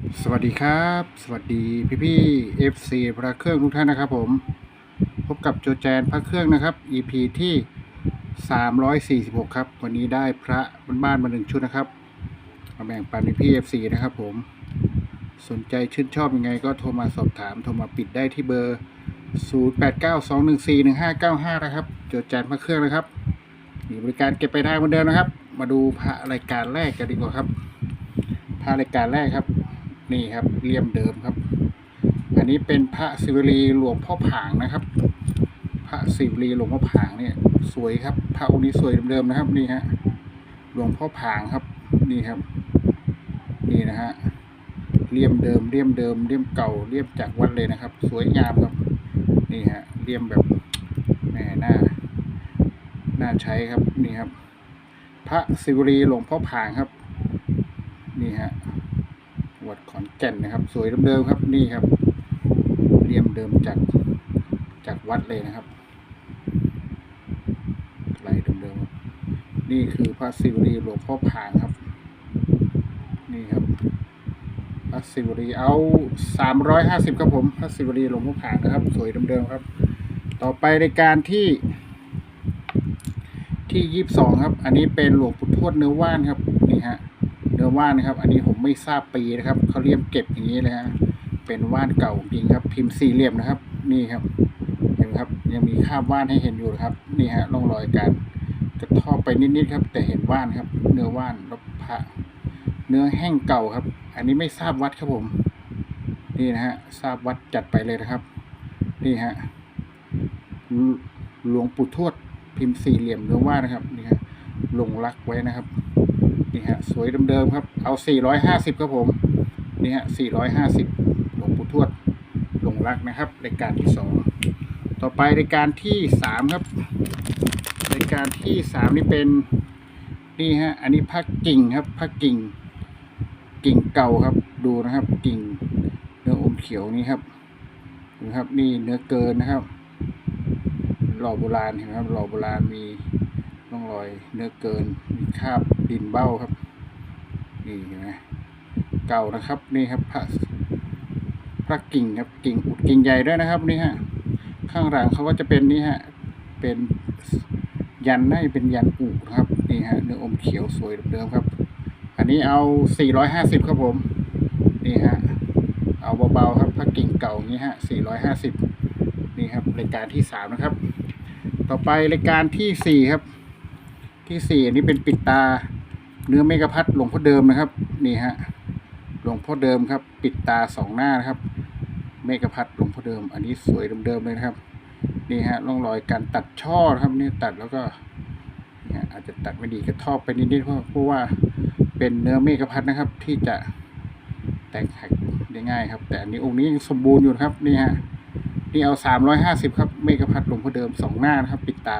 สวัสดีครับ สวัสดีพี่พี่เอฟซีพระเครื่องทุกท่านนะครับผม พบกับโจแจนพระเครื่องนะครับ EP ที่ 346 ครับ วันนี้ได้พระบ้านๆมาหนึ่งชุดนะครับมาแบ่งปันพี่พี่เอฟซีนะครับผม สนใจชื่นชอบยังไงก็โทรมาสอบถามโทรมาปิดได้ที่เบอร์ 0892141595 นะครับ โจแจนพระเครื่องนะครับ มีบริการเก็บไปได้เหมือนเดิมนะครับ มาดูพระรายการแรกกันดีกว่าครับพระรายการแรกครับ นี่ครับเลี่ยมเดิมครับ อันนี้เป็นพระศิวลีหลวงพ่อผางนะครับ พระศิวลีหลวงพ่อผางเนี่ยสวยครับ พระองค์นี้สวยเดิมๆนะครับนี่ฮะหลวงพ่อผางครับนี่ครับ นี่นะฮะเลี่ยมเดิมเลี่ยมเดิมเลี่ยมเก่าเลี่ยมจากวัดเลยนะครับ สวยงามครับ นี่ฮะเลี่ยมแบบแหมหน้าน่าใช้ครับนี่ครับ พระศิวลีหลวงพ่อผางครับ นี่ฮะ วัดขอนแก่นนะครับ สวยเดิมๆครับนี่ครับเรียมเดิมจากจากวัดเลยนะครับลายเดิมๆนี่คือพระศิวลีหลวงพ่อผางครับ นี่ครับพระศิวลีเอาสามร้อยห้าสิบครับผมพระศิวลีหลวงพ่อผางนะครับ สวยเดิมๆครับ ต่อไปในการที่ที่ยี่สิบสองครับ อันนี้เป็นหลวงปู่ทวดเนื้อว่านครับ นี่ฮะ เนื้อว่านนะครับ อันนี้ผมไม่ทราบปีนะครับเขาเรียมเก็บอย่างนี้เลยฮะเป็นว่านเก่าจริงครับ พิมพ์สี่เหลี่ยมนะครับ นี่ครับ เห็นครับ ยังมีคราบว่านให้เห็นอยู่นะครับ นี่ฮะร่องรอยการกระทอบไปนิดๆครับ แต่เห็นว่านครับ เนื้อว่านรบพระเนื้อแห้งเก่าครับ อันนี้ไม่ทราบวัดครับผม นี่นะฮะทราบวัดจัดไปเลยนะครับ นี่ฮะหลวงปู่ทวดพิมพ์สี่เหลี่ยมเนื้อว่านนะครับนี่ฮะลงรักไว้นะครับ นี่ฮะสวยเดิมๆครับ เอา 450 ครับผม นี่ฮะ 450 หลวงปู่ทวดหลงรักนะครับ รายการที่สองต่อไปรายการที่สามครับ รายการที่สามนี่เป็น นี่ฮะ อันนี้พักกิ่งครับพักกิ่ง กิ่งเก่าครับ ดูนะครับ กิ่งเนื้ออมเขียวนี่ครับดูครับ นี่เนื้อเกินนะครับ หล่อโบราณเห็นไหมครับ หล่อโบราณมีร่องรอยเนื้อเกิน มีคราบ ดินเบ้าครับ นี่เห็นไหมเก่านะครับนี่ครับพระพระกิ่งครับกิ่งอุดกิ่งใหญ่ด้วยนะครับนี่ฮะข้างหลังเขาก็จะเป็นนี่ฮะเป็นยันน่าจะเป็นยันอุครับนี่ฮะเนื้ออมเขียวสวยเดิมๆครับ อันนี้เอา 450 ครับผมนี่ฮะเอาเบาๆครับพระกิ่งเก่านี้ฮะ 450 นี่ครับรายการที่สามนะครับ ต่อไปรายการที่สี่ครับ ที่สี่อันนี้เป็นปิดตา เนื้อเมกะพัดหลวงพ่อเดิมนะครับ นี่ฮะหลวงพ่อเดิมครับ ปิดตาสองหน้านะครับ เมกะพัดหลวงพ่อเดิม อันนี้สวยเดิมๆเลยนะครับ นี่ฮะร่องรอยการตัดช่อครับนี่ตัดแล้วก็เนี่ยอาจจะตัดไม่ดีกระทอบไปนิดๆเพราะเพราะว่าเป็นเนื้อเมกะพัดนะครับ ที่จะแตกหักได้ง่ายครับ แต่อันนี้องค์นี้ยังสมบูรณ์อยู่ครับนี่ฮะนี่เอาสามร้อยห้าสิบครับเมกะพัดหลวงพ่อเดิมสองหน้านะครับ ปิดตา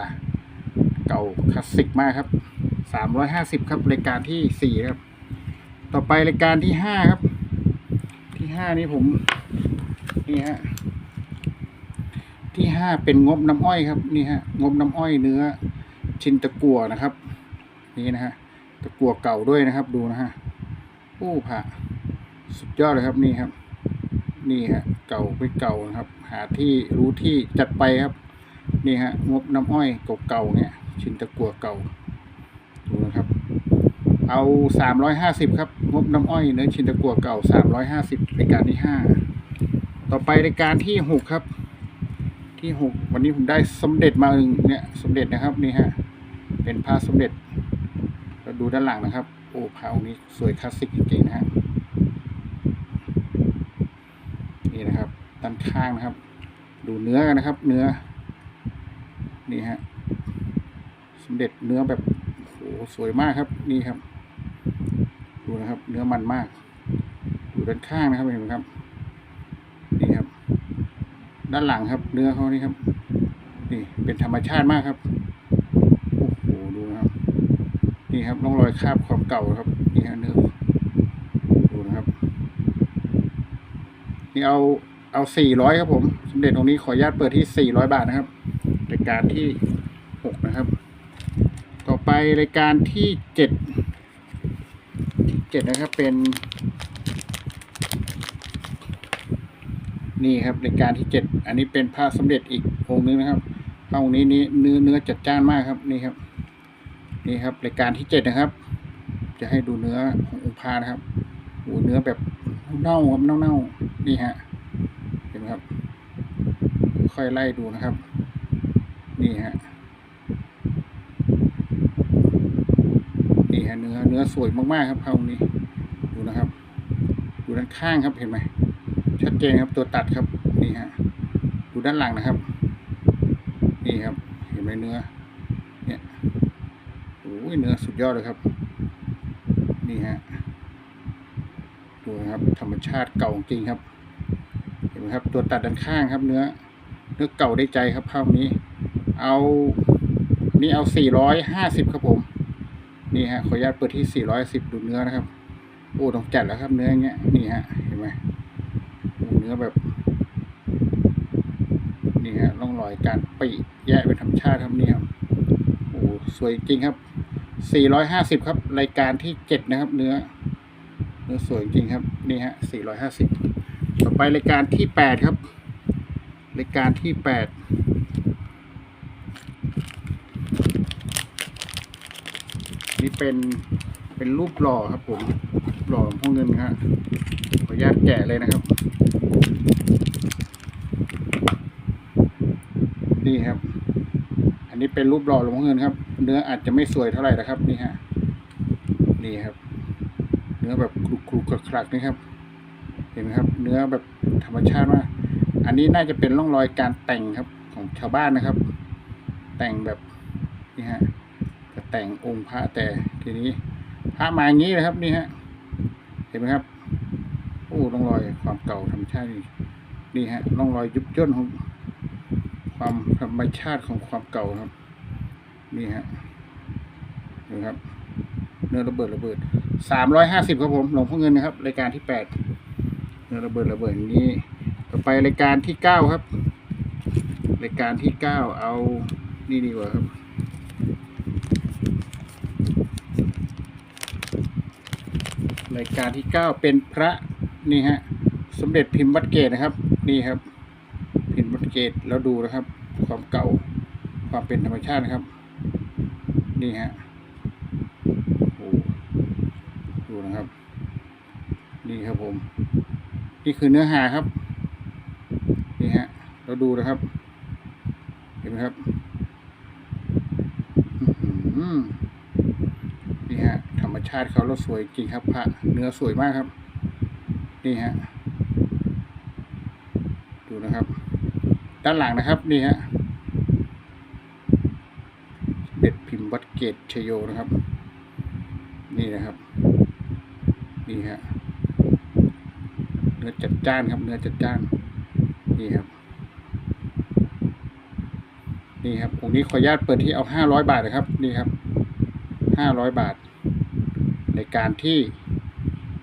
เก่าคลาสสิกมากครับ สามร้อยห้าสิบครับรายการที่สี่ครับ ต่อไปรายการที่ห้าครับ ที่ห้านี่ผมนี่ฮะที่ห้าเป็นงบน้ำอ้อยครับนี่ฮะงบน้ำอ้อยเนื้อ ชินตะกัวนะครับ นี่นะฮะตะกัวเก่าด้วยนะครับ ดูนะฮะโอ้ผ่าสุดยอดเลยครับนี่ครับนี่ฮะเก่าไปเก่านะครับ หาที่รู้ที่จัดไปครับ นี่ฮะงบน้ำอ้อยเก่าๆเนี่ย ชินตะกัวเก่า ดูนะครับ เอาสามร้อยห้าสิบครับ งบน้ำอ้อยเนื้อชินตะกัวเก่าสามร้อยห้าสิบรายการที่ห้าต่อไปรายการที่หกครับ ที่หกวันนี้ผมได้สมเด็จมาหนึ่งเนี่ยสมเด็จนะครับนี่ฮะเป็นพระสมเด็จเราดูด้านหลังนะครับ โอ้พระองค์นี้สวยคลาสสิกจริงๆนะฮะนี่นะครับด้านข้างนะครับ ดูเนื้อกันนะครับ เนื้อนี่ฮะสมเด็จเนื้อแบบ สวยมากครับนี่ครับ ดูนะครับ เนื้อมันมากดูด้านข้างนะครับเห็นไหมครับนี่ครับ ด้านหลังครับ เนื้อเขานี่ครับ นี่เป็นธรรมชาติมากครับโอ้โหดูนะครับ นี่ครับร่องรอยคราบความเก่าครับนี่ฮะเนื้อดูนะครับ นี่เอาเอาสี่ร้อยครับผมสมเด็จองค์นี้ขออนุญาตเปิดที่สี่ร้อยบาทนะครับรายการที่หกนะครับ ต่อ ไปรายการที่เจ็ดเจ็ดนะครับเป็น นี่ครับรายการที่เจ็ดอันนี้เป็นพระสมเด็จอีกองค์นึงนะครับพระองค์นี้นี่เนื้อเนื้อจัดจ้านมากครับนี่ครับ นี่ครับรายการที่เจ็ดนะครับ จะให้ดูเนื้อขององค์พระนะครับโอ้เนื้อแบบเน่าครับเน่าๆนี่ฮะเห็นไหมครับ ค่อยไล่ดูนะครับ นี่ฮะนี่ฮะ เนื้อสวยมากๆครับพระองค์นี้ ดูนะครับ ดูด้านข้างครับเห็นไหมชัดเจนครับตัวตัดครับนี่ฮะดูด้านหลังนะครับ นี่ครับ เห็นไหมเนื้อ เนี่ยโอ้ยเนื้อสุดยอดเลยครับ นี่ฮะดูนะครับธรรมชาติเก่าจริงครับ เห็นไหมครับ ตัวตัดด้านข้างครับ เนื้อ เนื้อเก่าได้ใจครับภาพนี้ เอานี่เอาสี่ร้อยห้าสิบครับผม นี่ฮะขออนุญาตเปิดที่ 410 ดูเนื้อนะครับ โอ้ต้องจัดแล้วครับเนื้ออย่างเงี้ยนี่ฮะเห็นไหมเนื้อแบบนี่ฮะร่องรอยการปีแยกเป็นธรรมชาติครับนี่ครับโอ้สวยจริงครับ 450 ครับ รายการที่ 7 นะครับ เนื้อ เนื้อสวยจริงครับนี่ฮะ450 ต่อไปรายการที่ 8 ครับ รายการที่ 8 นี่เป็นเป็นรูปหล่อครับผมหล่อหลวงพ่อเงินครับขออนุญาตแกะเลยนะครับ นี่ครับ อันนี้เป็นรูปหล่อหลวงพ่อเงินครับ เนื้ออาจจะไม่สวยเท่าไหร่นะครับ นี่ฮะนี่ครับ เนื้อแบบกรุกๆคลักๆนี่ครับ เห็นไหมครับ เนื้อแบบธรรมชาติมากอันนี้น่าจะเป็นร่องรอยการแต่งครับของชาวบ้านนะครับ แต่งแบบนี่ฮะ แต่งองค์พระแต่ทีนี้พระมาอย่างนี้นะครับนี่ฮะเห็นไหมครับโอ้ร่องรอยความเก่าธรรมชาตินี่ฮะร่องรอยยุบย่นของความธรรมชาติของความเก่าครับ นี่ฮะดูครับ เนื้อระเบิดระเบิดสามร้อยห้าสิบครับผมหลวงพ่อเงินนะครับ รายการที่แปดเนื้อระเบิดระเบิดนี้ต่อไปรายการที่เก้าครับ รายการที่เก้าเอานี่ดีกว่าครับ รายการที่เก้าเป็นพระนี่ฮะสมเด็จพิมพ์วัดเกตนะครับ นี่ครับ พิมพ์วัดเกตแล้วดูนะครับ ความเก่าความเป็นธรรมชาตินะครับ นี่ฮะโอ้ดูนะครับ นี่ครับผม นี่คือเนื้อหาครับ นี่ฮะเราดูนะครับ เห็นไหมครับนี่ฮะ รมชาติเขาเราสวยจริงครับพระเนื้อสวยมากครับ นี่ฮะดูนะครับ ด้านหลังนะครับนี่ฮะเด็ดพิมพ์วัดเกตชโยนะครับ นี่นะครับ นี่ฮะเนื้อจัดจ้านครับเนื้อจัดจ้านนี่ครับนี่ครับองค์นี้ขออนุญาตเปิดที่เอาห้าร้อยบาทนะครับ นี่ครับห้าร้อยบาท รายการที่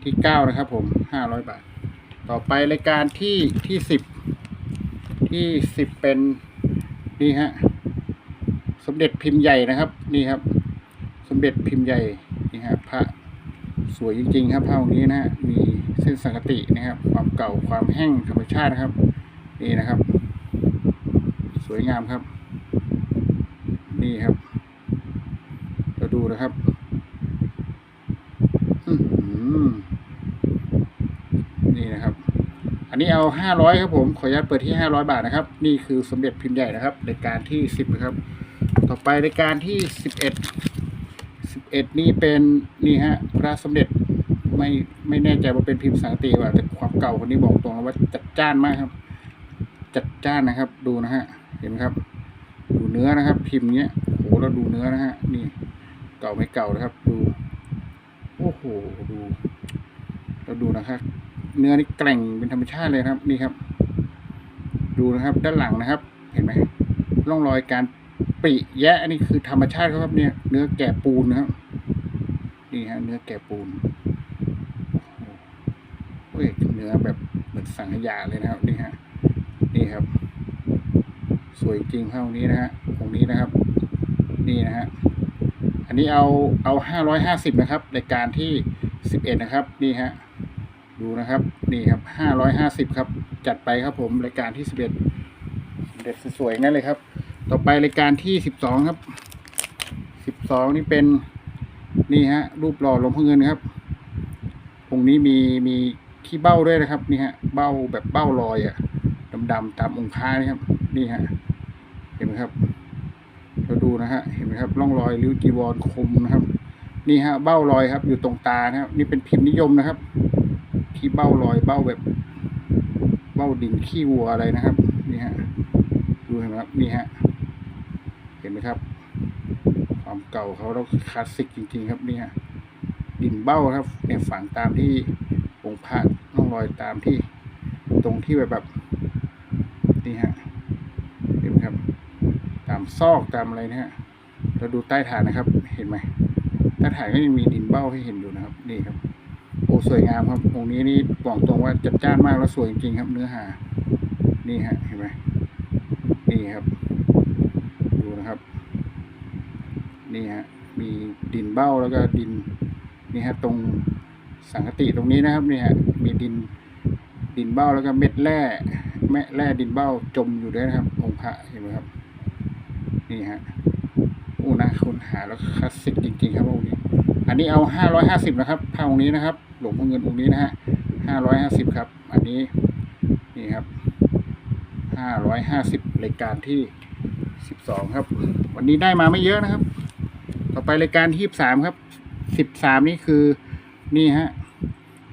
ที่เก้านะครับผมห้าร้อยบาท ต่อไปรายการที่ที่สิบที่สิบเป็นนี่ฮะสมเด็จพิมพ์ใหญ่นะครับ นี่ครับ สมเด็จพิมพ์ใหญ่นี่ฮะพระสวยจริงๆ ครับพระองค์นี้นะฮะมีเส้นสังกตินะครับ ความเก่าความแห้งธรรมชาตินะครับ นี่นะครับ สวยงามครับ นี่ครับ เราดูนะครับ นี่นะครับ อันนี้เอาห้าร้อยครับผม ขออนุญาตเปิดที่ห้าร้อยบาทนะครับ นี่คือสมเด็จพิมพ์ใหญ่นะครับรายการที่สิบนะครับ ต่อไปรายการที่สิบเอ็ดสิบเอ็ดนี่เป็นนี่ฮะพระสมเด็จไม่ไม่แน่ใจว่าเป็นพิมพ์สังกติว่าแต่ความเก่าคนนี้บอกตรงแล้วว่าจัดจ้านมากครับ จัดจ้านนะครับ ดูนะฮะ เห็นไหมครับ ดูเนื้อนะครับ พิมพ์เนี้ยโหเราดูเนื้อนะฮะนี่เก่าไม่เก่านะครับ ดู โอ้โหดูเราดูนะครับ เนื้อนี่แกร่งเป็นธรรมชาติเลยครับ นี่ครับ ดูนะครับ ด้านหลังนะครับ เห็นไหมร่องรอยการปิแยะนี่คือธรรมชาติครับเนี่ย เนื้อแกะปูนนะครับนี่ฮะเนื้อแกะปูนโอ้ยเนื้อแบบเหมือนสังขยาเลยนะครับ นี่ฮะนี่ครับ สวยจริงเท่านี้นะฮะตรงนี้นะครับ นี่นะฮะ อันนี้เอาเอาห้าร้อยห้าสิบนะครับรายการที่สิบเอ็ดนะครับนี่ฮะดูนะครับนี่ครับห้าร้อยห้าสิบครับจัดไปครับผมรายการที่สิบเอ็ดเด็ดสวยๆงั้นเลยครับ ต่อไปรายการที่สิบสองครับสิบสองนี่เป็นนี่ฮะรูปหล่อหลวงพ่อเงินครับองค์นี้มีมีขี้เบ้าด้วยนะครับ นี่ฮะเบ้าแบบเบ้าลอยอะดำๆตามองค์พระนี่ครับ นี่ฮะเห็นไหมครับ เราดูนะฮะเห็นไหมครับร่องรอยริ้วจีวรคมนะครับ นี่ฮะเบ้ารอยครับ อยู่ตรงตานะครับ นี่เป็นพิมพ์นิยมนะครับ ที่เบ้ารอยเบ้าแบบเบ้าดินขี้วัวอะไรนะครับ นี่ฮะดูเห็นไหมครับนี่ฮะเห็นไหมครับ ความเก่าเขาเราคลาสสิกจริง ๆ ครับนี่ฮะดินเบ้าครับเนี่ยฝังตามที่องค์พระร่องรอยตามที่ตรงที่แบบแบบนี่ฮะ เห็นไหมครับ ตามซอกตามอะไรนะฮะเราดูใต้ฐานนะครับ เห็นไหมใต้ฐานก็ยังมีดินเบ้าให้เห็นอยู่นะครับ นี่ครับ โอ้สวยงามครับองค์นี้นี่บอกตรงว่าจัดจ้านมากแล้วสวยจริงครับเนื้อหา นี่ฮะเห็นไหมนี่ครับ ดูนะครับ นี่ฮะมีดินเบ้าแล้วก็ดินนี่ฮะตรงสังคติตรงนี้นะครับนี่ฮะมีดินดินเบ้าแล้วก็เม็ดแร่แม่แร่ดินเบ้าจมอยู่ด้วยนะครับองค์พระเห็นไหมครับ นี่ฮะโอ้นะคุณหาแล้วคลาสสิกจริง ๆ ครับองค์นี้ อันนี้เอาห้าร้อยห้าสิบนะครับผ้าองค์นี้นะครับ หลวงพ่อเงินองค์นี้นะฮะห้าร้อยห้าสิบครับ อันนี้นี่ครับห้าร้อยห้าสิบรายการที่สิบสองครับ วันนี้ได้มาไม่เยอะนะครับ ต่อไปรายการที่สามครับสิบสามนี่คือนี่ฮะ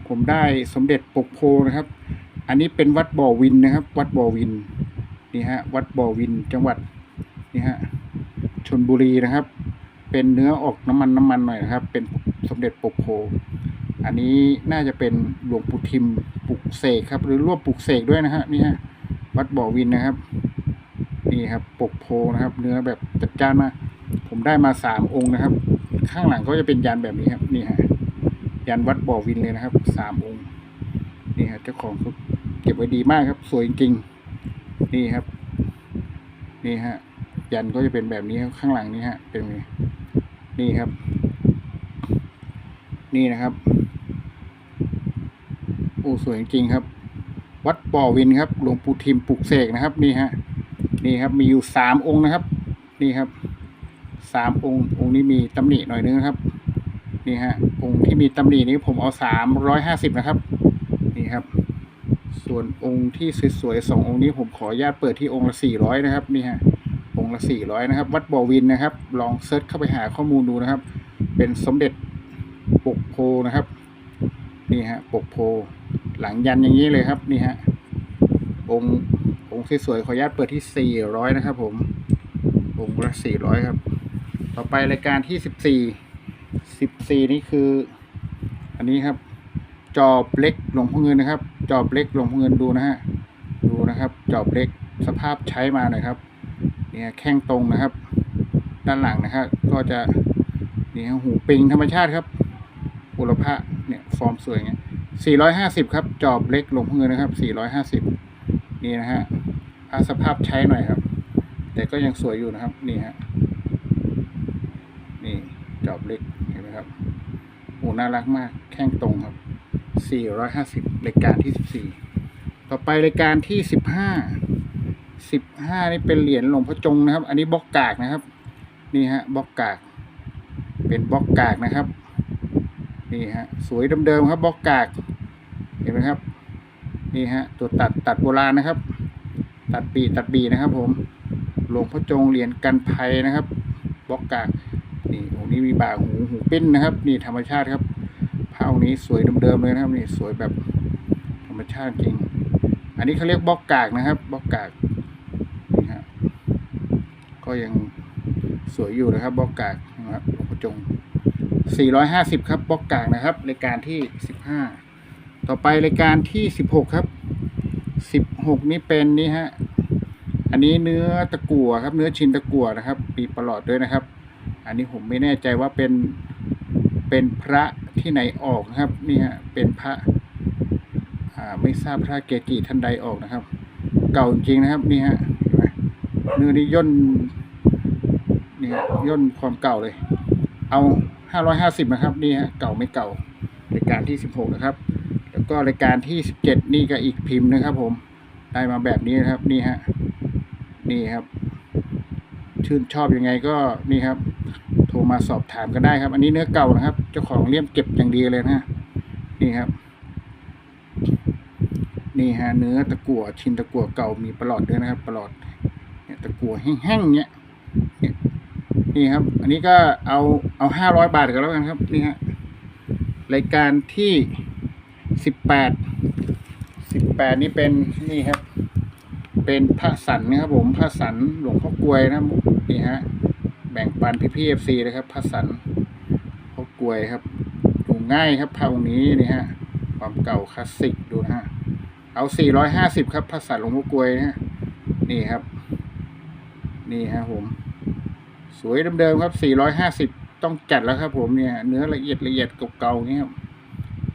ผมได้สมเด็จปกโพนะครับ อันนี้เป็นวัดบ่อวินนะครับ วัดบ่อวินนี่ฮะวัดบ่อวินจังหวัด นี่ฮะชนบุรีนะครับ เป็นเนื้อออกน้ำมันน้ำมันหน่อยนะครับ เป็นสมเด็จปกโพอันนี้น่าจะเป็นหลวงปู่ทิมปลุกเสกครับ หรือร่วมปลุกเสกด้วยนะฮะนี่ฮะวัดบ่อวินนะครับ นี่ครับปกโพนะครับ เนื้อแบบจัดจ้านมากผมได้มาสามองค์นะครับ ข้างหลังก็จะเป็นยันแบบนี้ครับนี่ฮะยันวัดบ่อวินเลยนะครับสามองค์นี่ฮะเจ้าของเขาเก็บไว้ดีมากครับ สวยจริงๆนี่ครับ นี่ฮะ ยันก็จะเป็นแบบนี้ข้างหลังนี้ฮะ เป็นนี่ครับ นี่นะครับโอ้สวยจริงครับ วัดบ่อวินครับหลวงปู่ทิมปลุกเสกนะครับ นี่ฮะ นี่ครับมีอยู่สามองค์นะครับ นี่ครับสามองค์องค์นี้มีตำหนิหน่อยนึงครับ นี่ฮะ องค์ที่มีตำหนินี้ผมเอาสามร้อยห้าสิบนะครับ นี่ครับ ส่วนองค์ที่สวยๆสององค์นี้ผมขออนุญาตเปิดที่องค์ละสี่ร้อยนะครับ นี่ฮะ ละสี่ร้อยนะครับ วัดบ่อวินนะครับ ลองเซิร์ชเข้าไปหาข้อมูลดูนะครับ เป็นสมเด็จปกโพนะครับนี่ฮะปกโพ หลังยันอย่างนี้เลยครับนี่ฮะองค์องค์สวยๆขออนุญาตเปิดที่สี่ร้อยนะครับ ผมองค์ละสี่ร้อยครับ ต่อไปรายการที่สิบสี่สิบสี่นี่คือ อันนี้ครับ จอบเล็กหลวงพ่อเงินนะครับ จอบเล็กหลวงพ่อเงินดูนะฮะดูนะครับ จอบเล็กสภาพใช้มาหน่อยครับ เนี่ยแข้งตรงนะครับ ด้านหลังนะครับ ก็จะนี่ฮะหูปิงธรรมชาติครับอุรพะเนี่ยฟอร์มสวยเงี้ยสี่ร้อยห้าสิบครับจอบเล็กลงพ่อเงินนะครับสี่ร้อยห้าสิบนี่นะฮะพาสภาพใช้หน่อยครับ แต่ก็ยังสวยอยู่นะครับ นี่ฮะนี่จอบเล็กเห็นไหมครับโอ้น่ารักมากแข้งตรงครับ450รายการที่14ต่อไปรายการที่ 15 15นี่เป็นเหรียญหลวงพ่อจงนะครับ อันนี้บล็อกกากนะครับ นี่ฮะบล็อกกาก เป็นบล็อกกากนะครับนี่ฮะสวยเดิมๆครับบล็อกกากเห็นไหมครับนี่ฮะตัวตัดตัดโบราณนะครับ ตัดปีตัดบีนะครับ ผมหลวงพ่อจงเหรียญกันภัยนะครับบล็อกกากนี่องค์นี้มีบ่าหูหูปิ้นนะครับ นี่ธรรมชาติครับผ้าองค์นี้สวยเดิมๆเลยนะครับนี่สวยแบบธรรมชาติจริง อันนี้เขาเรียกบล็อกกากนะครับบล็อกกาก ก็ยังสวยอยู่นะครับบล็อกกากนะครับหลวงพ่อจง 450 ครับบล็อกกากนะครับรายการที่ 15 ต่อไปรายการที่ 16 ครับ 16 นี่เป็นนี่ฮะอันนี้เนื้อตะกั่วครับ เนื้อชินตะกั่วนะครับ ปีประหลอดด้วยนะครับ อันนี้ผมไม่แน่ใจว่าเป็นเป็นพระที่ไหนออกนะครับนี่ฮะเป็นพระอ่าไม่ทราบพระเกจิท่านใดออกนะครับ เก่าจริงนะครับนี่ฮะ เนื้อนี่ย่นนี่ฮะย่นความเก่าเลย เอาห้าร้อยห้าสิบนะครับนี่ฮะเก่าไม่เก่ารายการที่สิบหกนะครับ แล้วก็รายการที่สิบเจ็ดนี่ก็อีกพิมพ์นะครับ ผมได้มาแบบนี้นะครับนี่ฮะนี่ครับ ชื่นชอบยังไงก็นี่ครับ โทรมาสอบถามกันได้ครับ อันนี้เนื้อเก่านะครับ เจ้าของเลี่ยมเก็บอย่างดีเลยนะฮะนี่ครับ นี่ฮะเนื้อตะกั่วชิ้นตะกั่วเก่ามีประหลอดด้วยนะครับประหลอด ตะกั่วแห้งๆเนี่ยนี่ครับ อันนี้ก็เอาเอาห้าร้อยบาทกันแล้วกันครับนี่ฮะรายการที่สิบแปดสิบแปดนี่เป็นนี่ครับ เป็นพระสันนะครับผมพระสันหลวงพ่อกลวยนะนี่ฮะแบ่งปันพี่พีเอฟซีนะครับพระสันพ่อกลวยครับ ดูง่ายครับพระองค์นี้นี่ฮะความเก่าคลาสสิกดูนะฮะเอาสี่ร้อยห้าสิบครับพระสันหลวงพ่อกลวยนะฮะนี่ครับ นี่ฮะผม สวยเดิมๆครับสี่ร้อยห้าสิบต้องจัดแล้วครับผมเนี่ย เนื้อละเอียดละเอียดเก่าๆนี่ครับ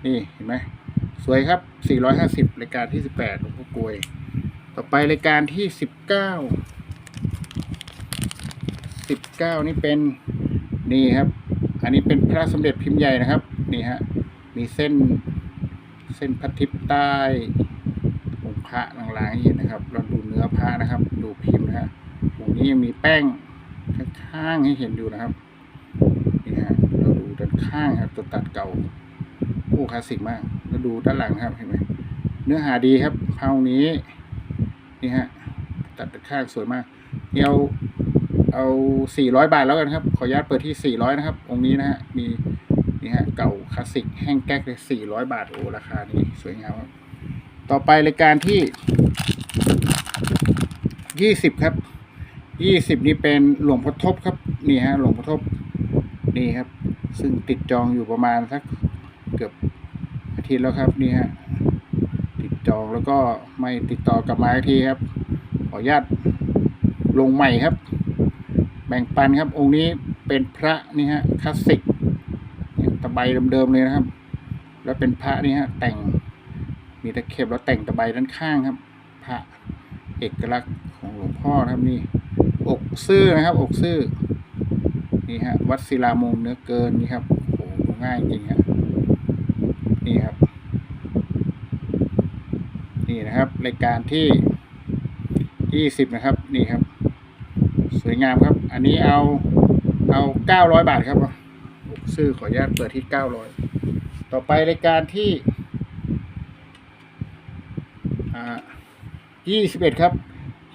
นี่เห็นไหมสวยครับสี่ร้อยห้าสิบรายการที่สิบแปดหลวงพ่อกลวย ต่อไปรายการที่สิบเก้าสิเก้านี่เป็นนี่ครับ อันนี้เป็นพระสมเด็จพิมพ์ใหญ่นะครับ นี่ฮะ มีเส้นเส้นพัดทิพย์ใต้องค์พระหลางๆให้เห็นนะครับ เราดูเนื้อพระนะครับ ดูพิมพ์นะฮะ นี้ยังมีแป้งข้างๆให้เห็นอยู่นะครับนี่ฮะเราดูด้านข้างครับตัวตัดเก่าโอ้คลาสสิกมากแล้วดูด้านหลังครับเห็นไหมเนื้อหาดีครับเผานี้นี่ฮะตัดด้านข้างสวยมากนี่เอาเอาสี่ร้อยบาทแล้วกันครับ ขออนุญาตเปิดที่สี่ร้อยนะครับ องค์นี้นะฮะมีนี่ฮะเก่าคลาสสิกแห้งแก๊กเลยสี่ร้อยบาทโอ้ราคานี้สวยงามครับต่อไปรายการที่ยี่สิบครับ ยี่สิบนี่เป็นหลวงพ่อทบครับ นี่ฮะหลวงพ่อทบนี่ครับ ซึ่งติดจองอยู่ประมาณสักเกือบอาทิตย์แล้วครับนี่ฮะติดจองแล้วก็ไม่ติดต่อกลับมาอีกทีครับ ขออนุญาตลงใหม่ครับ แบ่งปันครับ องค์นี้เป็นพระนี่ฮะคลาสสิกเนี่ยตะไบเดิมๆเลยนะครับ แล้วเป็นพระนี่ฮะแต่งมีตะเข็บแล้วแต่งตะไบด้านข้างครับ พระเอกลักษณ์ของหลวงพ่อครับนี่ ซื่อนะครับ อกซื่อนี่ฮะวัดศิลามงเนื้อเกินนี่ครับโอ้โหง่ายจริงฮะนี่ครับ นี่นะครับรายการที่ยี่สิบนะครับ นี่ครับ สวยงามครับ อันนี้เอาเอาเก้าร้อยบาทครับอกซื่อขออนุญาตเปิดที่เก้าร้อยต่อไปรายการที่อ่ายี่สิบเอ็ดครับ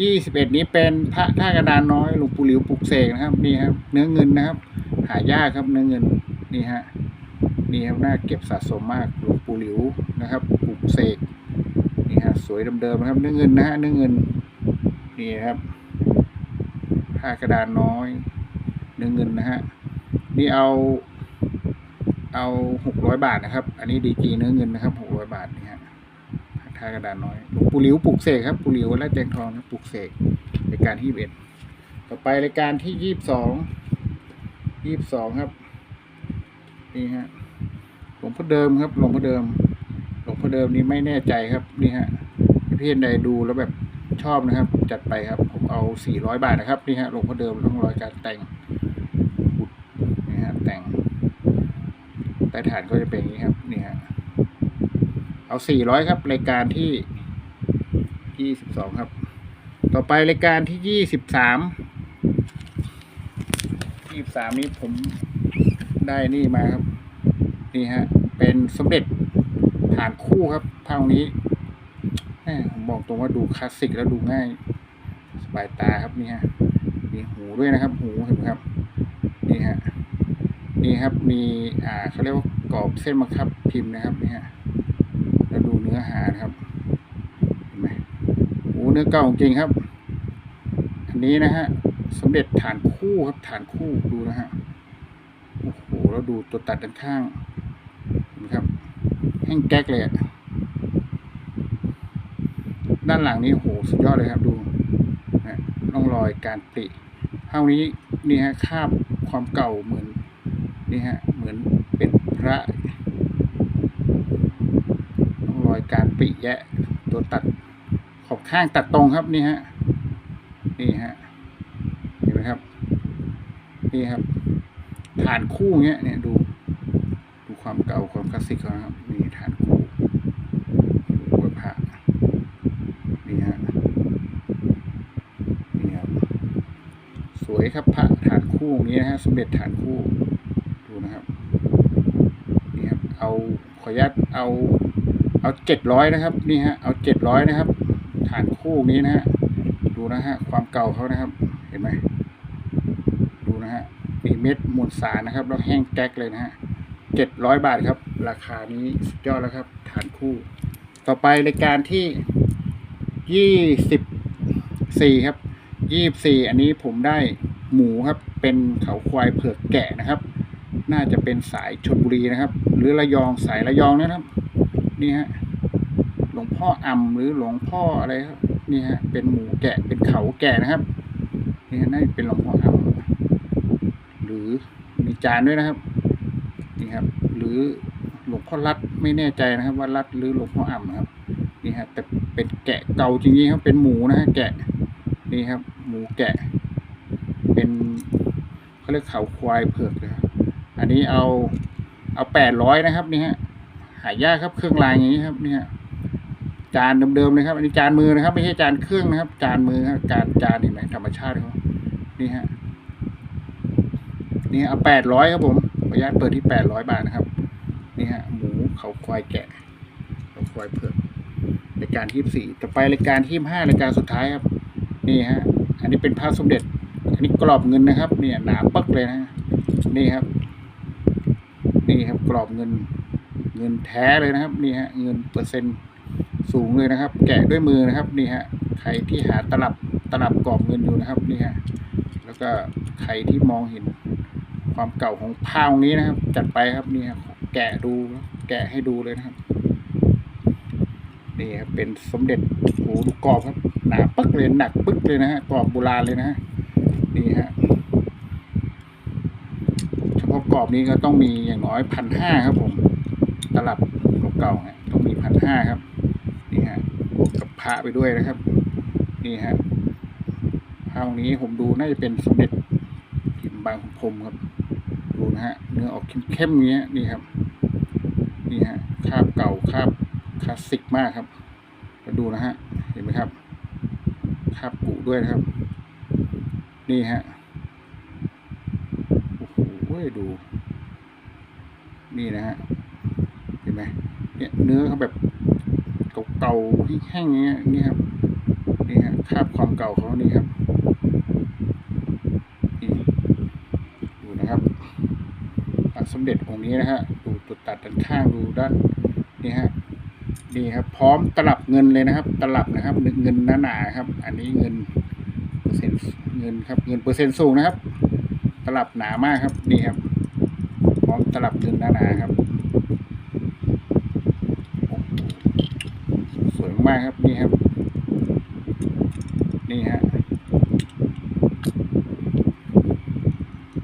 ยี่สิบเอ็ดนี้เป็นพระท่ากระดานน้อยหลวงปู่หลิวปลุกเสกนะครับนี่ครับ เนื้อเงินนะครับ หายากครับเนื้อเงินนี่ฮะนี่ครับน่าเก็บสะสมมากหลวงปู่หลิวนะครับปลุกเสกนี่ฮะสวยเดิมๆนะครับ เนื้อเงินนะฮะเนื้อเงินนี่ครับผ้ากระดานน้อยเนื้อเงินนะฮะนี่เอา เอาหกร้อยบาทนะครับ อันนี้ดีจีเนื้อเงินนะครับหกร้อยบาท ทากระดานน้อยหลวงปู่หลิวปลุกเสกครับปู่หลิวและแจงทองปลุกเสกรายการที่เอ็ดต่อไปรายการที่ยี่สิบสองยี่สิบสองครับนี่ฮะหลวงพ่อเดิมครับหลวงพ่อเดิม หลวงพ่อเดิมนี้ไม่แน่ใจครับนี่ฮะพี่อนใดดูแล้วแบบชอบนะครับ จัดไปครับ ผมเอาสี่ร้อยบาทนะครับนี่ฮะหลวงพ่อเดิมร่องรอยการแต่งนี่ฮะแต่งใต้ฐานก็จะเป็นอย่างนี้ครับนี่ฮะ เอาสี่ร้อยครับรายการที่ยี่สิบสองครับ ต่อไปรายการที่ยี่สิบสามยี่สามนี้ผมได้นี่มาครับ นี่ฮะ เป็นสมเด็จฐานคู่ครับทางนี้ผมบอกตรงว่าดูคลาสสิกแล้วดูง่าย สบายตาครับนี่ฮะมีหูด้วยนะครับ หูเห็นไหมครับ นี่ฮะนี่ครับมีอ่าเขาเรียกว่ากรอบเส้นบังคับพิมพ์นะครับนี่ฮะ แล้วดูเนื้อหานะครับเห็นไหมโอ้เนื้อเก่าจริงครับ อันนี้นะฮะสมเด็จฐานคู่ครับฐานคู่ดูนะฮะโอ้โหแล้วดูตัวตัดด้านข้างเห็นไหมครับแห้งแก๊กเลยอะด้านหลังนี้โอ้โหสุดยอดเลยครับดูนะร่องรอยการปริเท่านี้นี่ฮะคาบความเก่าเหมือนนี่ฮะเหมือนเป็นพระ อยการปิแยะ ตัวตัดขอบข้างตัดตรงครับนี่ฮะนี่ฮะเห็นไหมครับ นี่ครับฐานคู่เงี้ยเนี่ยดู ดูความเก่าความคลาสสิกแล้ครับนี่ฐานคู่หัวพระนี่ฮะนี่ครับสวยครับพระฐานคู่นี้นฮะสมเด็จฐานคู่ดูนะครับนี่ครับเอาขออนุเอา เอาเจ็ดร้อยนะครับนี่ฮะเอาเจ็ดร้อยนะครับ ฐานคู่นี้นะฮะดูนะฮะความเก่าเขานะครับ เห็นไหมดูนะฮะมีเม็ดมวลสารนะครับ แล้วแห้งแก๊กเลยนะฮะเจ็ดร้อยบาทครับ ราคานี้สุดยอดแล้วครับ ฐานคู่ ต่อไปรายการที่ยี่สิบสี่ครับยี่บสี่อันนี้ผมได้หมูครับ เป็นเขาควายเผือกแกะนะครับ น่าจะเป็นสายชนบุรีนะครับ หรือระยองสายระยองนะครับ นี่ฮะหลวงพ่ออ่ำหรือหลวงพ่ออะไรครับนี่ฮะเป็นหมูแกะเป็นเขาแกะนะครับนี่ฮะน่าจะเป็นหลวงพ่ออ่ำหรือมีจานด้วยนะครับนี่ครับ หรือหลวงพ่อรัดไม่แน่ใจนะครับ ว่ารัดหรือหลวงพ่ออ่ำนะครับนี่ฮะแต่เป็นแกะเก่าจริงๆครับเป็นหมูนะฮะแกะนี่ครับ หมูแกะ เป็นเขาเรียกเขาควายเผือกเลยครับอันนี้เอาเอาแปดร้อยนะครับนี่ฮะ หายากครับเครื่องรางอย่างนี้ครับนี่ฮะจานเดิมๆเลยครับ อันนี้จานมือนะครับ ไม่ใช่จานเครื่องนะครับ จานมือครับจานจานเห็นไหมธรรมชาติเขานี่ฮะนี่เอาแปดร้อยครับผมขออนุญาตเปิดที่แปดร้อยบาทนะครับนี่ฮะหมูเขาควายแกะเขาควายเผือกรายการที่สี่ต่อไปรายการที่ห้ารายการสุดท้ายครับ นี่ฮะ อันนี้เป็นพระสมเด็จ อันนี้กรอบเงินนะครับ เนี่ยหนาปักเลยนะนี่ครับ นี่ครับกรอบเงิน เงินแท้เลยนะครับนี่ฮะเงินเปอร์เซ็นต์สูงเลยนะครับ แกะด้วยมือนะครับนี่ฮะใครที่หาตลับตลับกรอบเงินอยู่นะครับนี่ฮะแล้วก็ใครที่มองเห็นความเก่าของผ้าองนี้นะครับ จัดไปครับนี่ครับแกะดูแกะให้ดูเลยนะครับนี่ครับเป็นสมเด็จโหดูกรอบครับหนาปึ๊กเลยหนักปึ๊กเลยนะฮะกรอบโบราณเลยนะฮะนี่ฮะเฉพาะกรอบนี้ก็ต้องมีอย่างน้อยพันห้าครับผม ตลับเก่าๆเนี่ยต้องมีพันห้าครับ นี่ฮะบวกกับพระไปด้วยนะครับ นี่ฮะพระองค์นี้ผมดูน่าจะเป็นสมเด็จพิมพ์บางขุนพรมครับดูนะฮะเนื้อออกเข้มๆอย่างเงี้ยนี่ครับ นี่ฮะคาบเก่าคาบคลาสสิกมากครับมาดูนะฮะเห็นไหมครับคาบกุด้วยนะครับ นี่ฮะโอ้โหดู นี่นะฮะ ไหมเนี่ยเนื้อเขาแบบเก่าๆแห้งๆอย่างเงี้ยนี่ครับนี่ฮะคาบความเก่าเขานี่ครับนี่ดูนะครับพระสมเด็จองค์นี้นะฮะดูตุดตัดด้านข้างดูด้านนี่ฮะนี่ครับ พร้อมตลับเงินเลยนะครับ ตลับนะครับเงินหนาๆครับ อันนี้เงินเปอร์เซ็นต์เงินครับ เงินเปอร์เซ็นต์สูงนะครับ ตลับหนามากครับนี่ครับ พร้อมตลับเงินหนาๆครับโอ้โหสวย มากครับนี่ครับ นี่ฮะ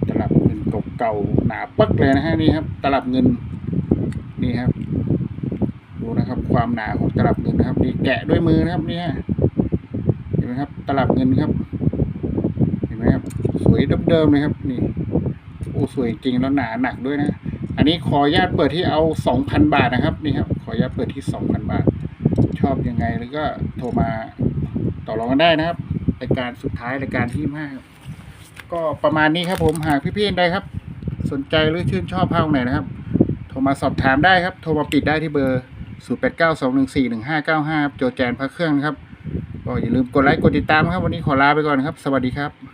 ตลับเงินเก่าๆหนาปักเลยนะฮะนี่ครับ ตลับเงินนี่ครับ ดูนะครับ ความหนาของตลับเงินนะครับ นี่แกะด้วยมือนะครับ เนี่ยเห็นไหมครับ ตลับเงินครับ เห็นไหมครับ สวยเดิมๆเลยครับ นี่โอ้สวยจริงแล้วหนาหนักด้วยนะอันนี้ขออนุญาตเปิดที่เอาสองพันบาทนะครับ นี่ครับ ขออนุญาตเปิดที่สองพันบาท ชอบยังไง แล้วก็โทรมาต่อรองกันได้นะครับรายการสุดท้ายรายการที่ห้าก็ประมาณนี้ครับผมหากพี่ๆใดครับ สนใจหรือชื่นชอบภาคไหนนะครับ โทรมาสอบถามได้ครับ โทรมาปิดได้ที่เบอร์ 0 8 9 2 1 4 1 5 9 5 โจแจนพระเครื่องครับก็อย่าลืมกดไลค์กดติดตามครับ วันนี้ขอลาไปก่อนครับ สวัสดีครับ